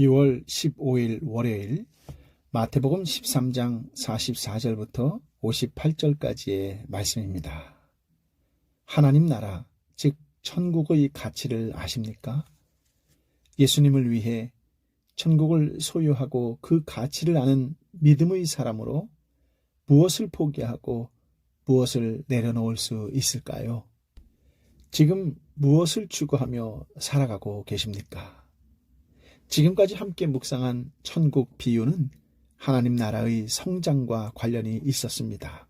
6월 15일 월요일 마태복음 13장 44절부터 58절까지의 말씀입니다. 하나님 나라, 즉 천국의 가치를 아십니까? 예수님을 위해 천국을 소유하고 그 가치를 아는 믿음의 사람으로 무엇을 포기하고 무엇을 내려놓을 수 있을까요? 지금 무엇을 추구하며 살아가고 계십니까? 지금까지 함께 묵상한 천국 비유는 하나님 나라의 성장과 관련이 있었습니다.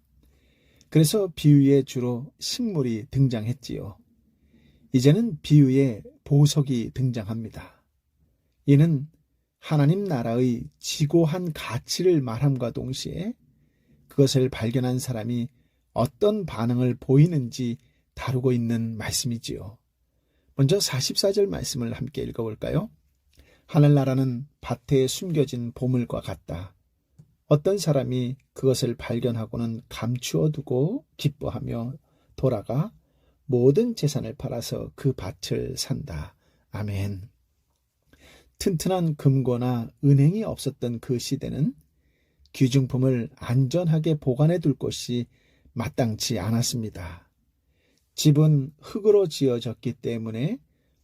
그래서 비유에 주로 식물이 등장했지요. 이제는 비유에 보석이 등장합니다. 이는 하나님 나라의 지고한 가치를 말함과 동시에 그것을 발견한 사람이 어떤 반응을 보이는지 다루고 있는 말씀이지요. 먼저 44절 말씀을 함께 읽어볼까요? 하늘나라는 밭에 숨겨진 보물과 같다. 어떤 사람이 그것을 발견하고는 감추어 두고 기뻐하며 돌아가 모든 재산을 팔아서 그 밭을 산다. 아멘. 튼튼한 금고나 은행이 없었던 그 시대는 귀중품을 안전하게 보관해 둘 곳이 마땅치 않았습니다. 집은 흙으로 지어졌기 때문에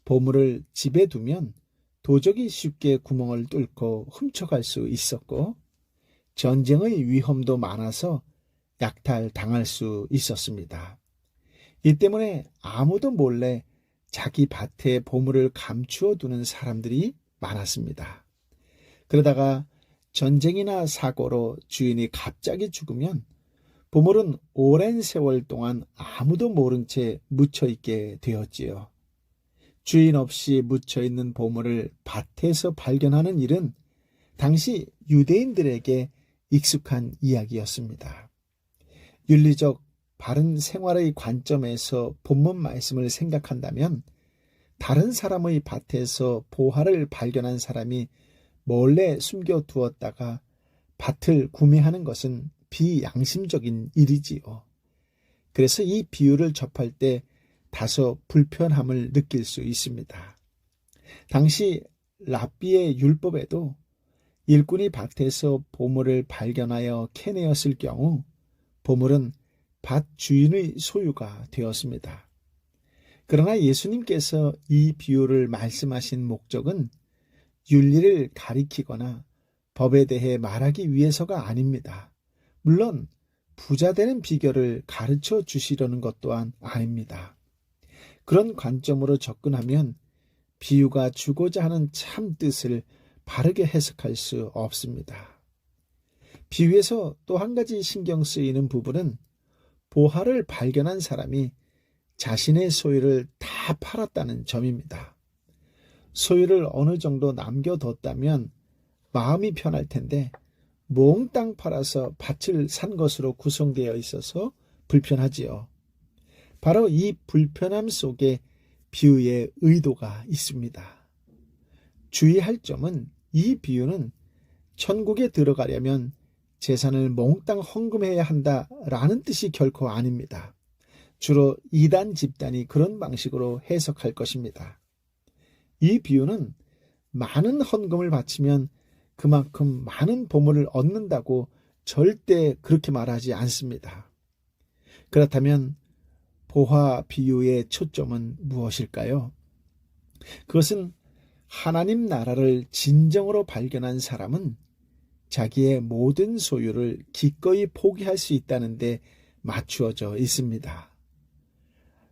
보물을 집에 두면 도적이 쉽게 구멍을 뚫고 훔쳐갈 수 있었고 전쟁의 위험도 많아서 약탈 당할 수 있었습니다. 이 때문에 아무도 몰래 자기 밭에 보물을 감추어 두는 사람들이 많았습니다. 그러다가 전쟁이나 사고로 주인이 갑자기 죽으면 보물은 오랜 세월 동안 아무도 모른 채 묻혀 있게 되었지요. 주인 없이 묻혀 있는 보물을 밭에서 발견하는 일은 당시 유대인들에게 익숙한 이야기였습니다. 윤리적 바른 생활의 관점에서 본문 말씀을 생각한다면 다른 사람의 밭에서 보화를 발견한 사람이 몰래 숨겨 두었다가 밭을 구매하는 것은 비양심적인 일이지요. 그래서 이 비유를 접할 때 다소 불편함을 느낄 수 있습니다. 당시 랍비의 율법에도 일꾼이 밭에서 보물을 발견하여 캐내었을 경우 보물은 밭 주인의 소유가 되었습니다. 그러나 예수님께서 이 비유를 말씀하신 목적은 윤리를 가리키거나 법에 대해 말하기 위해서가 아닙니다. 물론 부자 되는 비결을 가르쳐 주시려는 것 또한 아닙니다. 그런 관점으로 접근하면 비유가 주고자 하는 참 뜻을 바르게 해석할 수 없습니다. 비유에서 또 한 가지 신경 쓰이는 부분은 보화를 발견한 사람이 자신의 소유를 다 팔았다는 점입니다. 소유를 어느 정도 남겨뒀다면 마음이 편할 텐데 몽땅 팔아서 밭을 산 것으로 구성되어 있어서 불편하지요. 바로 이 불편함 속에 비유의 의도가 있습니다. 주의할 점은 이 비유는 천국에 들어가려면 재산을 몽땅 헌금해야 한다라는 뜻이 결코 아닙니다. 주로 이단 집단이 그런 방식으로 해석할 것입니다. 이 비유는 많은 헌금을 바치면 그만큼 많은 보물을 얻는다고 절대 그렇게 말하지 않습니다. 그렇다면 보화 비유의 초점은 무엇일까요? 그것은 하나님 나라를 진정으로 발견한 사람은 자기의 모든 소유를 기꺼이 포기할 수 있다는데 맞추어져 있습니다.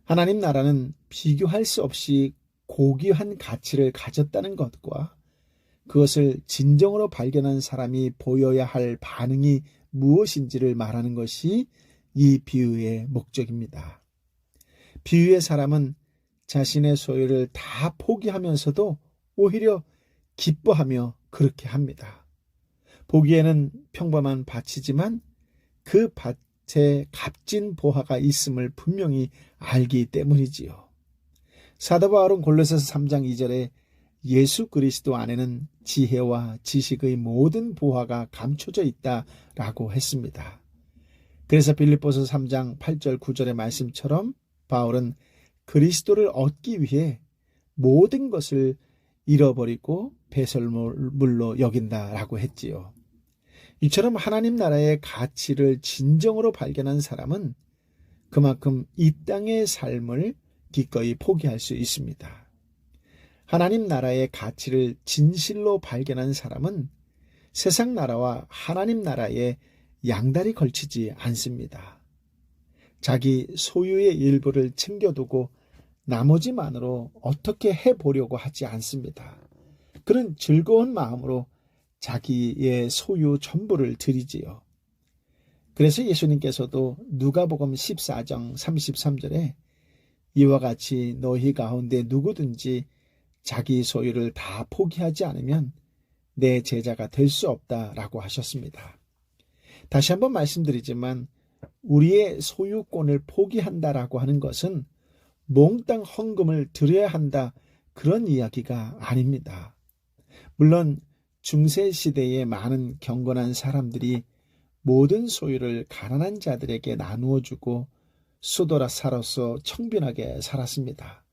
하나님 나라는 비교할 수 없이 고귀한 가치를 가졌다는 것과 그것을 진정으로 발견한 사람이 보여야 할 반응이 무엇인지를 말하는 것이 이 비유의 목적입니다. 비유의 사람은 자신의 소유를 다 포기하면서도 오히려 기뻐하며 그렇게 합니다. 보기에는 평범한 밭이지만 그 밭에 값진 보화가 있음을 분명히 알기 때문이지요. 사도 바울은 골로새서 3장 2절에 예수 그리스도 안에는 지혜와 지식의 모든 보화가 감춰져 있다라고 했습니다. 그래서 빌립보서 3장 8절 9절의 말씀처럼 바울은 그리스도를 얻기 위해 모든 것을 잃어버리고 배설물로 여긴다라고 했지요. 이처럼 하나님 나라의 가치를 진정으로 발견한 사람은 그만큼 이 땅의 삶을 기꺼이 포기할 수 있습니다. 하나님 나라의 가치를 진실로 발견한 사람은 세상 나라와 하나님 나라에 양다리 걸치지 않습니다. 자기 소유의 일부를 챙겨두고 나머지만으로 어떻게 해보려고 하지 않습니다. 그런 즐거운 마음으로 자기의 소유 전부를 드리지요. 그래서 예수님께서도 누가복음 14장 33절에 이와 같이 너희 가운데 누구든지 자기 소유를 다 포기하지 않으면 내 제자가 될 수 없다라고 하셨습니다. 다시 한번 말씀드리지만 우리의 소유권을 포기한다라고 하는 것은 몽땅 헌금을 드려야 한다 그런 이야기가 아닙니다. 물론 중세 시대에 많은 경건한 사람들이 모든 소유를 가난한 자들에게 나누어 주고 수도라 살아서 청빈하게 살았습니다.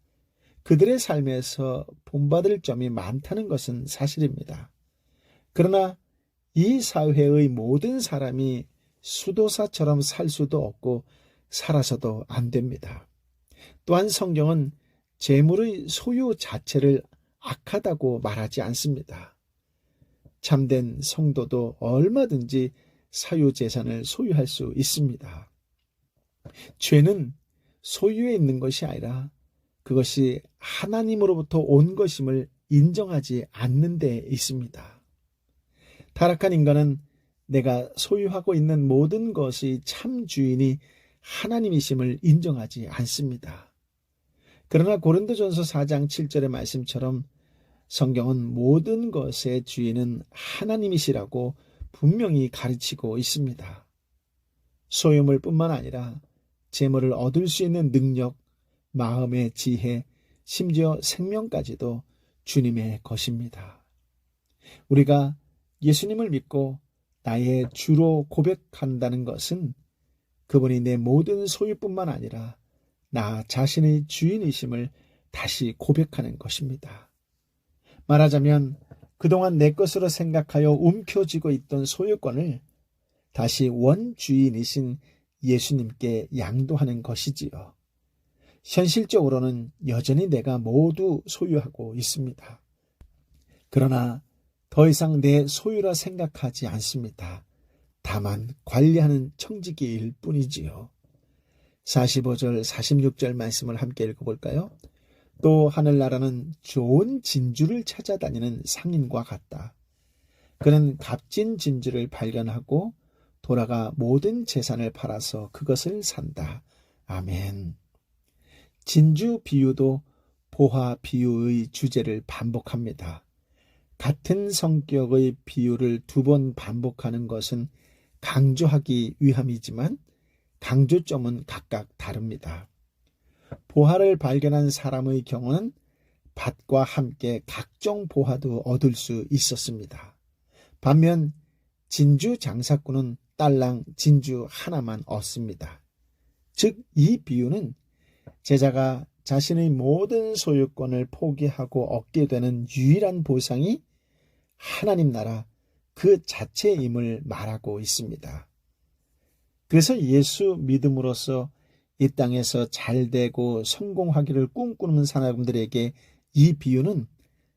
그들의 삶에서 본받을 점이 많다는 것은 사실입니다. 그러나 이 사회의 모든 사람이 수도사처럼 살 수도 없고 살아서도 안 됩니다. 또한 성경은 재물의 소유 자체를 악하다고 말하지 않습니다. 참된 성도도 얼마든지 사유 재산을 소유할 수 있습니다. 죄는 소유에 있는 것이 아니라 그것이 하나님으로부터 온 것임을 인정하지 않는 데 있습니다. 타락한 인간은 내가 소유하고 있는 모든 것이 참 주인이 하나님이심을 인정하지 않습니다. 그러나 고린도전서 4장 7절의 말씀처럼 성경은 모든 것의 주인은 하나님이시라고 분명히 가르치고 있습니다. 소유물뿐만 아니라 재물을 얻을 수 있는 능력, 마음의 지혜, 심지어 생명까지도 주님의 것입니다. 우리가 예수님을 믿고 나의 주로 고백한다는 것은 그분이 내 모든 소유뿐만 아니라 나 자신의 주인이심을 다시 고백하는 것입니다. 말하자면 그동안 내 것으로 생각하여 움켜쥐고 있던 소유권을 다시 원주인이신 예수님께 양도하는 것이지요. 현실적으로는 여전히 내가 모두 소유하고 있습니다. 그러나 더 이상 내 소유라 생각하지 않습니다. 다만 관리하는 청지기일 뿐이지요. 45절, 46절 말씀을 함께 읽어볼까요? 또 하늘나라는 좋은 진주를 찾아다니는 상인과 같다. 그는 값진 진주를 발견하고 돌아가 모든 재산을 팔아서 그것을 산다. 아멘. 진주 비유도 보화 비유의 주제를 반복합니다. 같은 성격의 비유를 두 번 반복하는 것은 강조하기 위함이지만 강조점은 각각 다릅니다. 보화를 발견한 사람의 경우는 밭과 함께 각종 보화도 얻을 수 있었습니다. 반면 진주 장사꾼은 딸랑 진주 하나만 얻습니다. 즉, 이 비유는 제자가 자신의 모든 소유권을 포기하고 얻게 되는 유일한 보상이 하나님 나라 그 자체임을 말하고 있습니다. 그래서 예수 믿음으로써 이 땅에서 잘 되고 성공하기를 꿈꾸는 사람들에게 이 비유는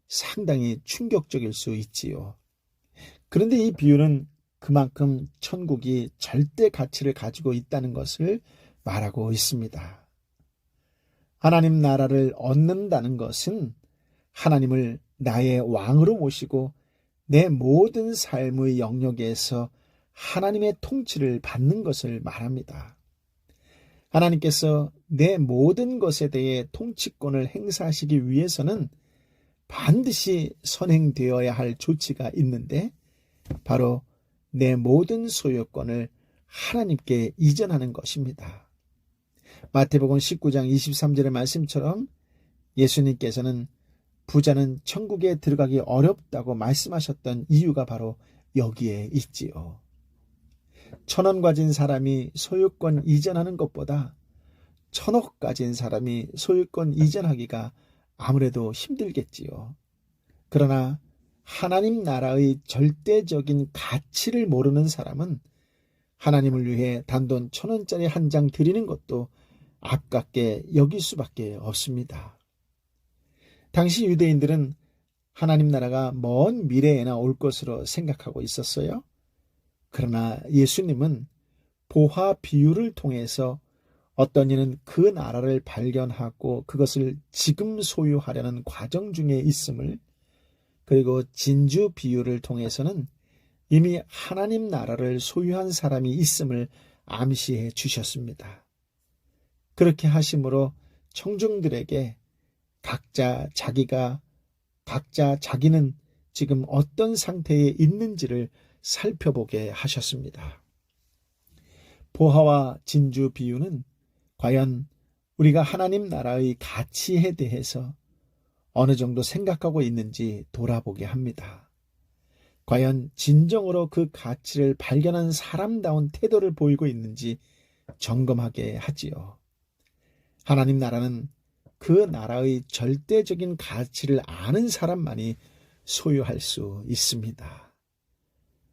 상당히 충격적일 수 있지요. 그런데 이 비유는 그만큼 천국이 절대 가치를 가지고 있다는 것을 말하고 있습니다. 하나님 나라를 얻는다는 것은 하나님을 나의 왕으로 모시고 내 모든 삶의 영역에서 하나님의 통치를 받는 것을 말합니다. 하나님께서 내 모든 것에 대해 통치권을 행사하시기 위해서는 반드시 선행되어야 할 조치가 있는데 바로 내 모든 소유권을 하나님께 이전하는 것입니다. 마태복음 19장 23절의 말씀처럼 예수님께서는 부자는 천국에 들어가기 어렵다고 말씀하셨던 이유가 바로 여기에 있지요. 천원 가진 사람이 소유권 이전하는 것보다 천억 가진 사람이 소유권 이전하기가 아무래도 힘들겠지요. 그러나 하나님 나라의 절대적인 가치를 모르는 사람은 하나님을 위해 단돈 천 원짜리 한 장 드리는 것도 아깝게 여길 수밖에 없습니다. 당시 유대인들은 하나님 나라가 먼 미래에나 올 것으로 생각하고 있었어요. 그러나 예수님은 보화 비유를 통해서 어떤 이는 그 나라를 발견하고 그것을 지금 소유하려는 과정 중에 있음을 그리고 진주 비유를 통해서는 이미 하나님 나라를 소유한 사람이 있음을 암시해 주셨습니다. 그렇게 하심으로 청중들에게 각자 자기가 각자 자기는 지금 어떤 상태에 있는지를 살펴보게 하셨습니다. 보화와 진주 비유는 과연 우리가 하나님 나라의 가치에 대해서 어느 정도 생각하고 있는지 돌아보게 합니다. 과연 진정으로 그 가치를 발견한 사람다운 태도를 보이고 있는지 점검하게 하지요. 하나님 나라는 그 나라의 절대적인 가치를 아는 사람만이 소유할 수 있습니다.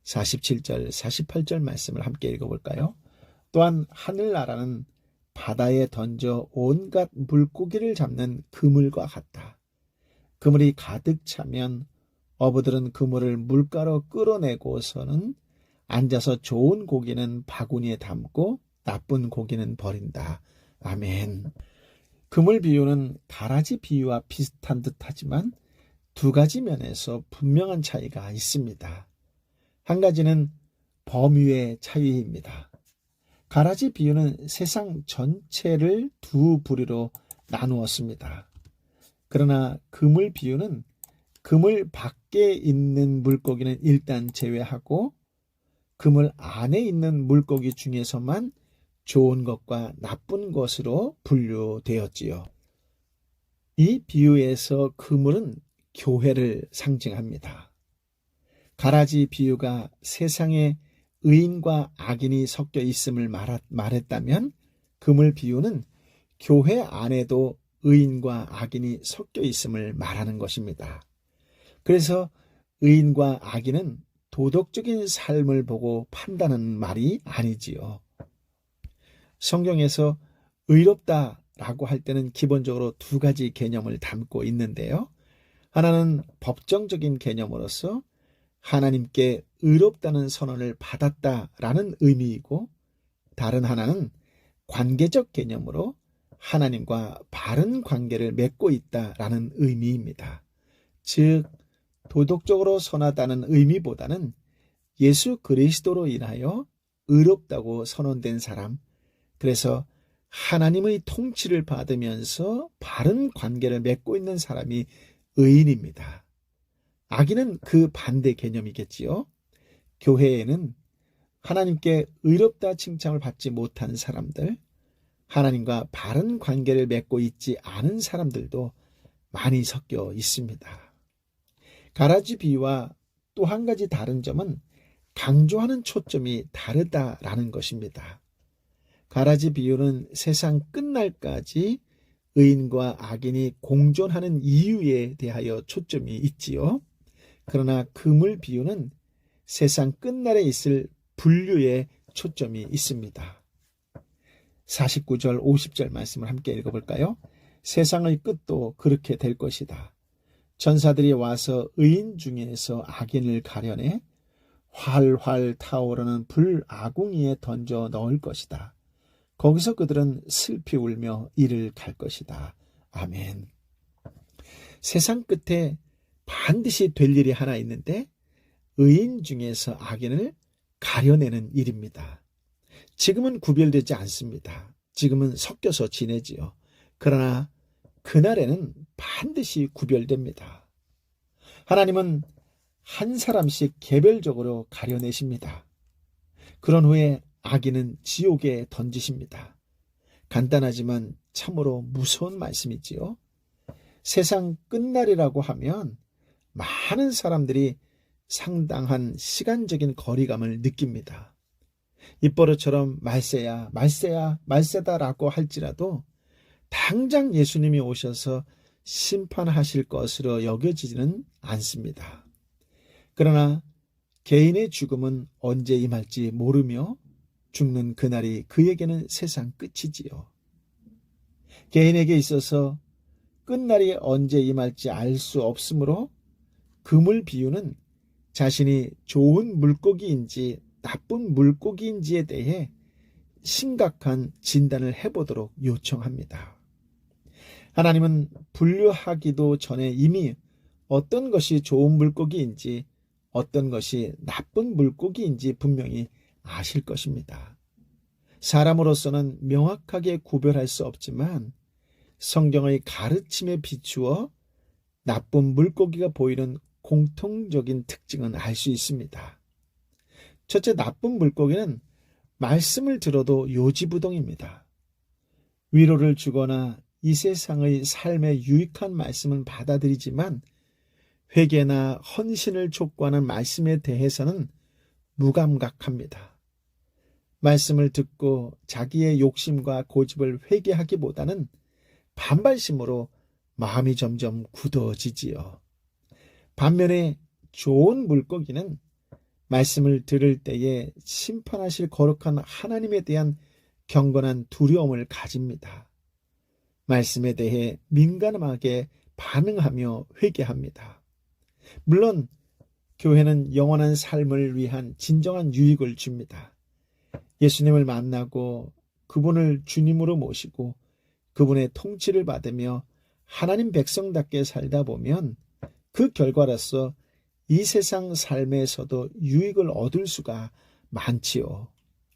47절, 48절 말씀을 함께 읽어볼까요? 또한 하늘나라는 바다에 던져 온갖 물고기를 잡는 그물과 같다. 그물이 가득 차면 어부들은 그물을 물가로 끌어내고서는 앉아서 좋은 고기는 바구니에 담고 나쁜 고기는 버린다. 아멘. 그물 비유는 가라지 비유와 비슷한 듯 하지만 두 가지 면에서 분명한 차이가 있습니다. 한 가지는 범위의 차이입니다. 가라지 비유는 세상 전체를 두 부리로 나누었습니다. 그러나 그물 비유는 그물 밖에 있는 물고기는 일단 제외하고 그물 안에 있는 물고기 중에서만 좋은 것과 나쁜 것으로 분류되었지요. 이 비유에서 그물은 교회를 상징합니다. 가라지 비유가 세상에 의인과 악인이 섞여 있음을 말했다면 그물 비유는 교회 안에도 의인과 악인이 섞여 있음을 말하는 것입니다. 그래서 의인과 악인은 도덕적인 삶을 보고 판단하는 말이 아니지요. 성경에서 의롭다라고 할 때는 기본적으로 두 가지 개념을 담고 있는데요. 하나는 법정적인 개념으로서 하나님께 의롭다는 선언을 받았다라는 의미이고 다른 하나는 관계적 개념으로 하나님과 바른 관계를 맺고 있다라는 의미입니다. 즉 도덕적으로 선하다는 의미보다는 예수 그리스도로 인하여 의롭다고 선언된 사람, 그래서 하나님의 통치를 받으면서 바른 관계를 맺고 있는 사람이 의인입니다. 악인은 그 반대 개념이겠지요. 교회에는 하나님께 의롭다 칭찬을 받지 못한 사람들, 하나님과 바른 관계를 맺고 있지 않은 사람들도 많이 섞여 있습니다. 가라지 비와 또 한 가지 다른 점은 강조하는 초점이 다르다라는 것입니다. 가라지 비유는 세상 끝날까지 의인과 악인이 공존하는 이유에 대하여 초점이 있지요. 그러나 그물 비유는 세상 끝날에 있을 분류에 초점이 있습니다. 49절, 50절 말씀을 함께 읽어볼까요? 세상의 끝도 그렇게 될 것이다. 전사들이 와서 의인 중에서 악인을 가려내 활활 타오르는 불아궁이에 던져 넣을 것이다. 거기서 그들은 슬피 울며 이를 갈 것이다. 아멘. 세상 끝에 반드시 될 일이 하나 있는데 의인 중에서 악인을 가려내는 일입니다. 지금은 구별되지 않습니다. 지금은 섞여서 지내지요. 그러나 그날에는 반드시 구별됩니다. 하나님은 한 사람씩 개별적으로 가려내십니다. 그런 후에 악인은 지옥에 던지십니다. 간단하지만 참으로 무서운 말씀이지요. 세상 끝날이라고 하면 많은 사람들이 상당한 시간적인 거리감을 느낍니다. 입버릇처럼 말세야, 말세야, 말세다라고 할지라도 당장 예수님이 오셔서 심판하실 것으로 여겨지지는 않습니다. 그러나 개인의 죽음은 언제 임할지 모르며 죽는 그날이 그에게는 세상 끝이지요. 개인에게 있어서 끝날이 언제 임할지 알 수 없으므로 금을 비유는 자신이 좋은 물고기인지 나쁜 물고기인지에 대해 심각한 진단을 해보도록 요청합니다. 하나님은 분류하기도 전에 이미 어떤 것이 좋은 물고기인지 어떤 것이 나쁜 물고기인지 분명히 아실 것입니다. 사람으로서는 명확하게 구별할 수 없지만 성경의 가르침에 비추어 나쁜 물고기가 보이는 공통적인 특징은 알 수 있습니다. 첫째, 나쁜 물고기는 말씀을 들어도 요지부동입니다. 위로를 주거나 이 세상의 삶에 유익한 말씀은 받아들이지만 회개나 헌신을 촉구하는 말씀에 대해서는 무감각합니다. 말씀을 듣고 자기의 욕심과 고집을 회개하기보다는 반발심으로 마음이 점점 굳어지지요. 반면에 좋은 물고기는 말씀을 들을 때에 심판하실 거룩한 하나님에 대한 경건한 두려움을 가집니다. 말씀에 대해 민감하게 반응하며 회개합니다. 물론 교회는 영원한 삶을 위한 진정한 유익을 줍니다. 예수님을 만나고 그분을 주님으로 모시고 그분의 통치를 받으며 하나님 백성답게 살다 보면 그 결과로서 이 세상 삶에서도 유익을 얻을 수가 많지요.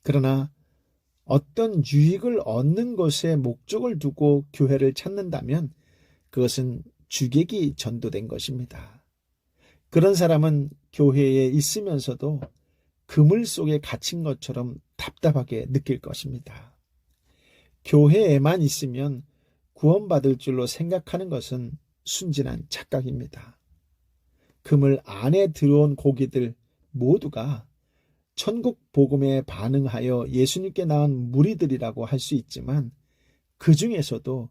그러나 어떤 유익을 얻는 것에 목적을 두고 교회를 찾는다면 그것은 주객이 전도된 것입니다. 그런 사람은 교회에 있으면서도 그물 속에 갇힌 것처럼 답답하게 느낄 것입니다. 교회에만 있으면 구원받을 줄로 생각하는 것은 순진한 착각입니다. 그물 안에 들어온 고기들 모두가 천국 복음에 반응하여 예수님께 낳은 무리들이라고 할 수 있지만 그 중에서도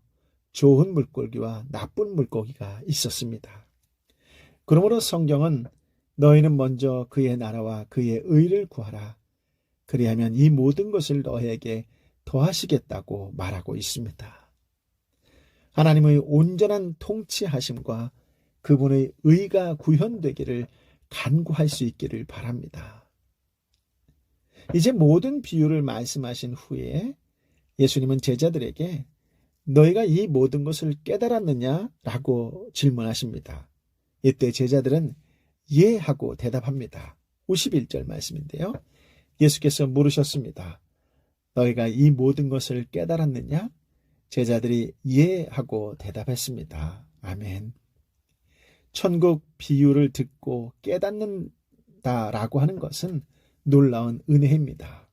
좋은 물고기와 나쁜 물고기가 있었습니다. 그러므로 성경은 너희는 먼저 그의 나라와 그의 의를 구하라. 그리하면 이 모든 것을 너에게 더하시겠다고 말하고 있습니다. 하나님의 온전한 통치하심과 그분의 의가 구현되기를 간구할 수 있기를 바랍니다. 이제 모든 비유를 말씀하신 후에 예수님은 제자들에게 너희가 이 모든 것을 깨달았느냐? 라고 질문하십니다. 이때 제자들은 예 하고 대답합니다. 51절 말씀인데요. 예수께서 물으셨습니다. 너희가 이 모든 것을 깨달았느냐? 제자들이 예 하고 대답했습니다. 아멘. 천국 비유를 듣고 깨닫는다라고 하는 것은 놀라운 은혜입니다.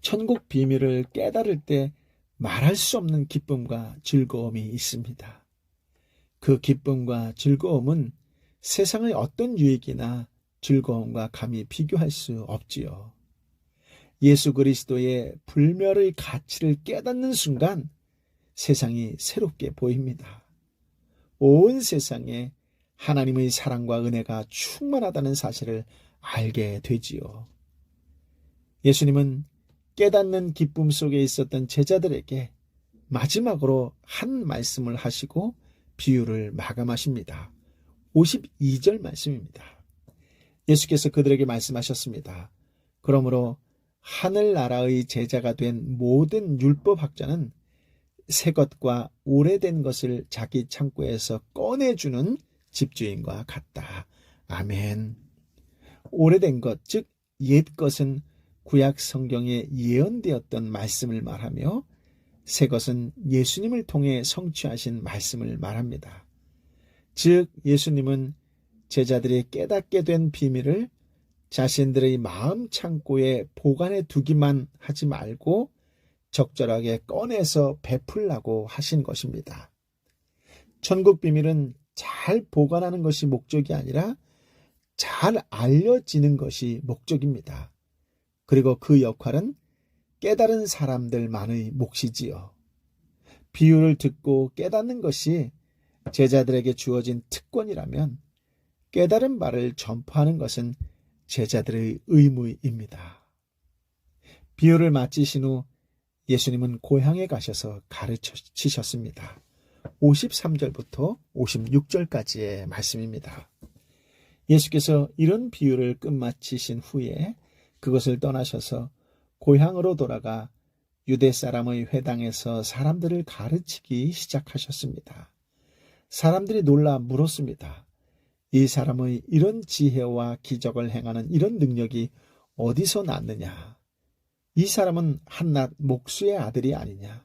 천국 비밀을 깨달을 때 말할 수 없는 기쁨과 즐거움이 있습니다. 그 기쁨과 즐거움은 세상의 어떤 유익이나 즐거움과 감히 비교할 수 없지요. 예수 그리스도의 불멸의 가치를 깨닫는 순간 세상이 새롭게 보입니다. 온 세상에 하나님의 사랑과 은혜가 충만하다는 사실을 알게 되지요. 예수님은 깨닫는 기쁨 속에 있었던 제자들에게 마지막으로 한 말씀을 하시고 비유를 마감하십니다. 52절 말씀입니다. 예수께서 그들에게 말씀하셨습니다. 그러므로 하늘나라의 제자가 된 모든 율법학자는 새 것과 오래된 것을 자기 창고에서 꺼내주는 집주인과 같다. 아멘. 오래된 것, 즉, 옛 것은 구약 성경에 예언되었던 말씀을 말하며 새 것은 예수님을 통해 성취하신 말씀을 말합니다. 즉, 예수님은 제자들이 깨닫게 된 비밀을 자신들의 마음 창고에 보관해 두기만 하지 말고 적절하게 꺼내서 베풀라고 하신 것입니다. 천국 비밀은 잘 보관하는 것이 목적이 아니라 잘 알려지는 것이 목적입니다. 그리고 그 역할은 깨달은 사람들만의 몫이지요. 비유를 듣고 깨닫는 것이 제자들에게 주어진 특권이라면 깨달은 바를 전파하는 것은 제자들의 의무입니다. 비유를 마치신 후 예수님은 고향에 가셔서 가르치셨습니다. 53절부터 56절까지의 말씀입니다. 예수께서 이런 비유를 끝마치신 후에 그것을 떠나셔서 고향으로 돌아가 유대 사람의 회당에서 사람들을 가르치기 시작하셨습니다. 사람들이 놀라 물었습니다. 이 사람의 이런 지혜와 기적을 행하는 이런 능력이 어디서 났느냐? 이 사람은 한낱 목수의 아들이 아니냐?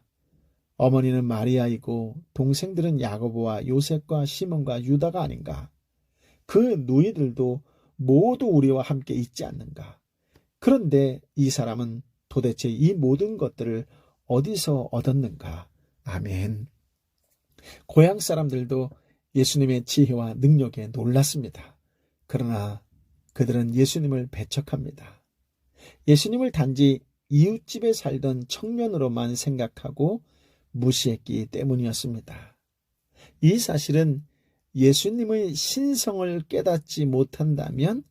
어머니는 마리아이고 동생들은 야고보와 요셉과 시몬과 유다가 아닌가? 그 누이들도 모두 우리와 함께 있지 않는가? 그런데 이 사람은 도대체 이 모든 것들을 어디서 얻었는가? 아멘. 고향 사람들도 예수님의 지혜와 능력에 놀랐습니다. 그러나 그들은 예수님을 배척합니다. 예수님을 단지 이웃집에 살던 청년으로만 생각하고 무시했기 때문이었습니다. 이 사실은 예수님의 신성을 깨닫지 못한다면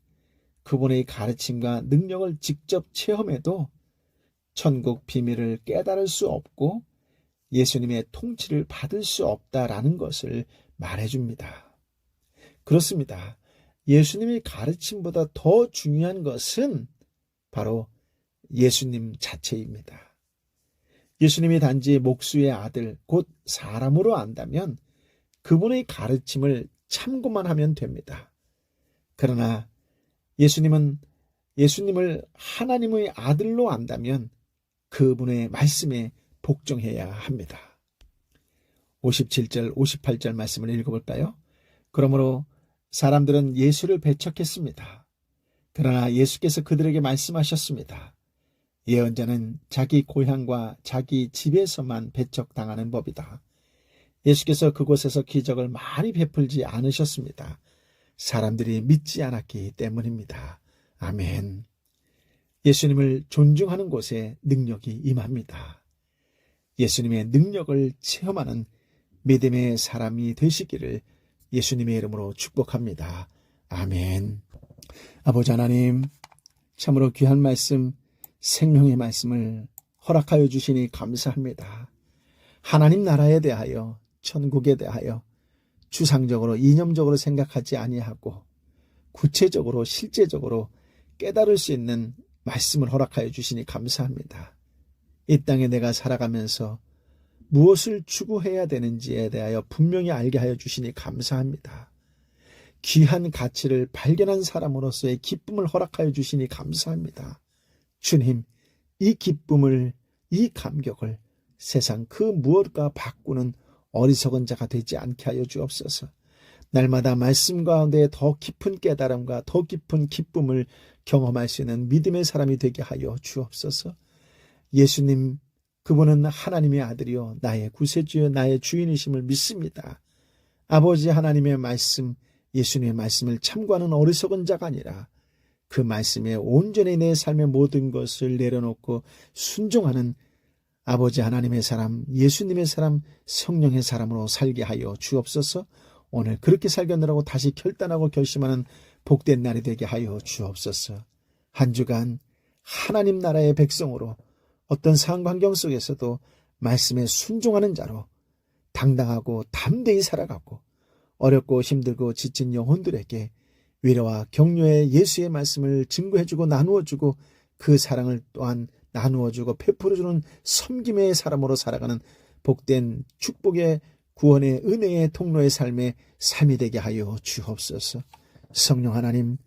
그분의 가르침과 능력을 직접 체험해도 천국 비밀을 깨달을 수 없고 예수님의 통치를 받을 수 없다라는 것을 말해줍니다. 그렇습니다. 예수님의 가르침보다 더 중요한 것은 바로 예수님 자체입니다. 예수님이 단지 목수의 아들, 곧 사람으로 안다면 그분의 가르침을 참고만 하면 됩니다. 그러나 예수님은 예수님을 하나님의 아들로 안다면 그분의 말씀에 복종해야 합니다. 57절, 58절 말씀을 읽어볼까요? 그러므로 사람들은 예수를 배척했습니다. 그러나 예수께서 그들에게 말씀하셨습니다. 예언자는 자기 고향과 자기 집에서만 배척당하는 법이다. 예수께서 그곳에서 기적을 많이 베풀지 않으셨습니다. 사람들이 믿지 않았기 때문입니다. 아멘. 예수님을 존중하는 곳에 능력이 임합니다. 예수님의 능력을 체험하는 믿음의 사람이 되시기를 예수님의 이름으로 축복합니다. 아멘. 아버지 하나님, 참으로 귀한 말씀, 생명의 말씀을 허락하여 주시니 감사합니다. 하나님 나라에 대하여, 천국에 대하여 추상적으로, 이념적으로 생각하지 아니하고 구체적으로, 실제적으로 깨달을 수 있는 말씀을 허락하여 주시니 감사합니다. 이 땅에 내가 살아가면서 무엇을 추구해야 되는지에 대하여 분명히 알게 하여 주시니 감사합니다. 귀한 가치를 발견한 사람으로서의 기쁨을 허락하여 주시니 감사합니다. 주님, 이 기쁨을, 이 감격을 세상 그 무엇과 바꾸는 어리석은 자가 되지 않게 하여 주옵소서. 날마다 말씀 가운데 더 깊은 깨달음과 더 깊은 기쁨을 경험할 수 있는 믿음의 사람이 되게 하여 주옵소서. 예수님, 그분은 하나님의 아들이요, 나의 구세주여, 나의 주인이심을 믿습니다. 아버지 하나님의 말씀, 예수님의 말씀을 참고하는 어리석은 자가 아니라 그 말씀에 온전히 내 삶의 모든 것을 내려놓고 순종하는 아버지 하나님의 사람, 예수님의 사람, 성령의 사람으로 살게 하여 주옵소서 오늘 그렇게 살겠느라고 다시 결단하고 결심하는 복된 날이 되게 하여 주옵소서. 한 주간 하나님 나라의 백성으로 어떤 상환경 속에서도 말씀에 순종하는 자로 당당하고 담대히 살아가고 어렵고 힘들고 지친 영혼들에게 위로와 격려의 예수의 말씀을 증거해주고 나누어주고 그 사랑을 또한 나누어주고 베풀어주는 섬김의 사람으로 살아가는 복된 축복의 구원의 은혜의 통로의 삶의 삶이 되게 하여 주옵소서. 성령 하나님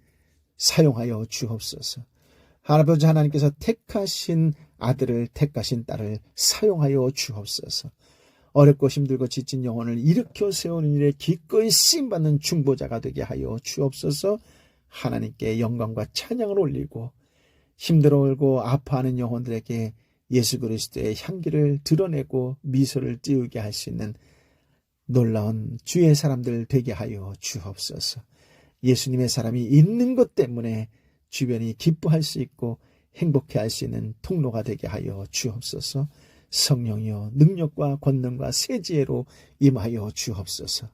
사용하여 주옵소서. 할아버지 하나님께서 택하신 아들을 택하신 딸을 사용하여 주옵소서. 어렵고 힘들고 지친 영혼을 일으켜 세우는 일에 기꺼이 쓰임받는 중보자가 되게 하여 주옵소서 하나님께 영광과 찬양을 올리고 힘들어오고 아파하는 영혼들에게 예수 그리스도의 향기를 드러내고 미소를 띄우게 할 수 있는 놀라운 주의 사람들 되게 하여 주옵소서. 예수님의 사람이 있는 것 때문에 주변이 기뻐할 수 있고 행복해 할 수 있는 통로가 되게 하여 주옵소서. 성령이여 능력과 권능과 세지혜로 임하여 주옵소서.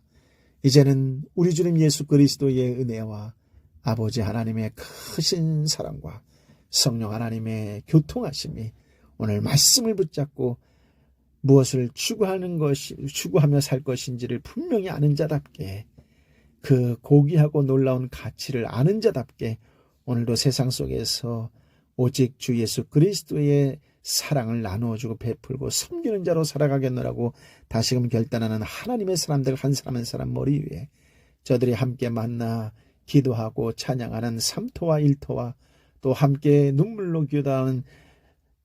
이제는 우리 주님 예수 그리스도의 은혜와 아버지 하나님의 크신 사랑과 성령 하나님의 교통하심이 오늘 말씀을 붙잡고 무엇을 추구하는 것이 추구하며 살 것인지를 분명히 아는 자답게 그 고귀하고 놀라운 가치를 아는 자답게 오늘도 세상 속에서 오직 주 예수 그리스도의 사랑을 나누어주고 베풀고 섬기는 자로 살아가겠노라고 다시금 결단하는 하나님의 사람들 한 사람 한 사람 머리 위에 저들이 함께 만나 기도하고 찬양하는 삼토와 일토와 또 함께 눈물로 기도하는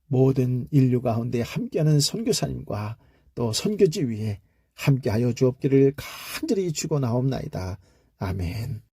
모든 인류 가운데 함께하는 선교사님과 또 선교지 위에 함께하여 주옵기를 간절히 주고 나옵나이다. 아멘.